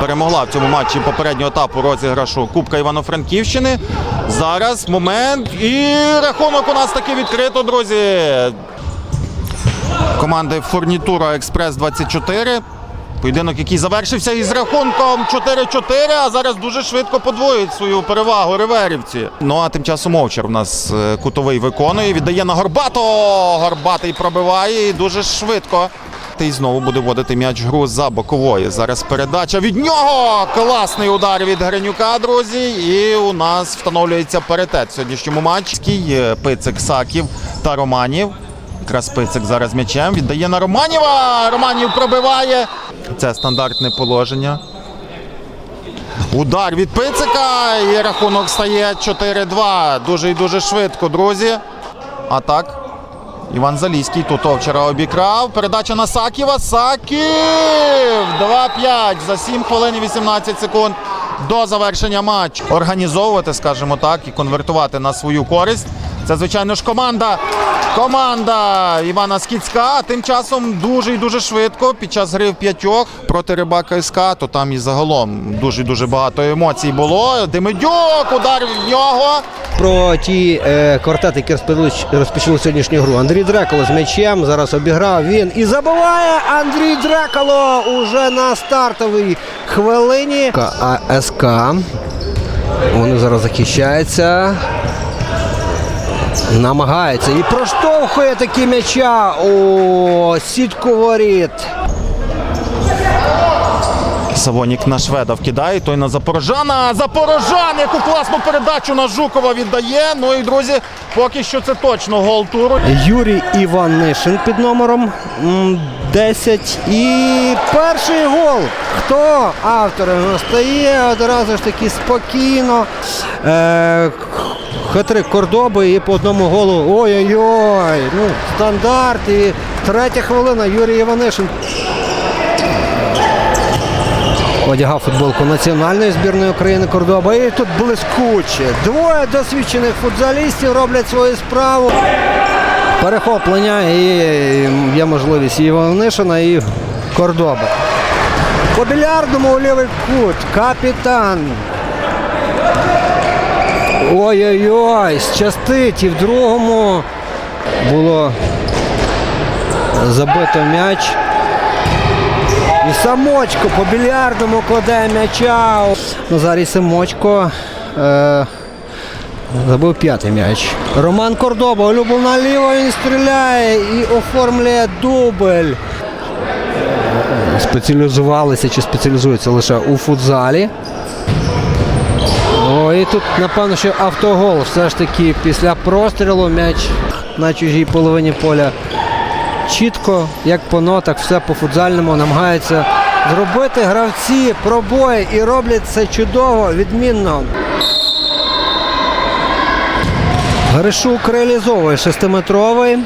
перемогла в цьому матчі попереднього етапу розіграшу Кубка Івано-Франківщини. Зараз момент і рахунок у нас таки відкрито, друзі. Команди Фурнітура Експрес 24. Поєдинок, який завершився із рахунком 4-4, а зараз дуже швидко подвоюють свою перевагу реверівці. Ну а тим часом Овчар у нас е, кутовий виконує, віддає на Горбато. Горбатий пробиває і дуже швидко. І знову буде вводити м'яч гру за бокової. Зараз передача від нього. Класний удар від Гринюка, друзі. І у нас встановлюється паритет в сьогоднішньому матчі. Е, Пицик Саків та Романів. Якраз Пицик зараз м'ячем віддає на Романіва. Романів пробиває. Це стандартне положення. Удар від Пицика. І рахунок стає 4-2. Дуже і дуже швидко, друзі. А так. Іван Заліський тут вчора обікрав. Передача на Саківа. Саків! 2-5 за 7 хвилин і 18 секунд до завершення матчу. Організовувати, скажімо так, і конвертувати на свою користь. Це, звичайно ж, команда. Команда Івана Скіцька. А Тим часом дуже і дуже швидко під час гри в п'ятьох проти рибака СК, то там і загалом дуже дуже багато емоцій було. Демидюк, удар в нього. Про ті е, квартети, які розпочали, розпочали сьогоднішню гру. Андрій Дреколо з м'ячем. Зараз обіграв він і забиває Андрій Дреколо уже на стартовій хвилині. АСК. Вони зараз захищаються. Намагається і проштовхує такі м'яча у сітку воріт. Савонік на шведа вкидає, той на Запорожана. Запорожан, яку класну передачу на Жукова віддає. Ну і друзі, поки що це точно гол туру. Юрій Іванишин під номером 10. І перший гол. Хто автор стає одразу ж таки спокійно. Е, Хитрик Кордоби і по одному голу. Ой-ой-ой. Ну, стандарт. І третя хвилина Юрій Іванишин. Одягав футболку національної збірної України Кордоба. І тут блискуче. Двоє досвідчених футзалістів роблять свою справу. Перехоплення і є можливість Іванишина, і Кордоба. По більярдному у лівий кут. Капітан. Ой-ой-ой, щастить. І в другому було забито м'яч. Самочко по більярдному кладе м'яча. Назарій Самочко е, забив п'ятий м'яч. Роман Кордоба, улюблена ліво, він стріляє і оформлює дубль. Спеціалізувалися чи спеціалізуються лише у футзалі. О, і тут, напевно, що автогол. Все ж таки після прострілу м'яч на чужій половині поля чітко, як по нотах, все по футзальному намагаються зробити гравці пробої і роблять це чудово, відмінно. Гришук реалізовує шестиметровий.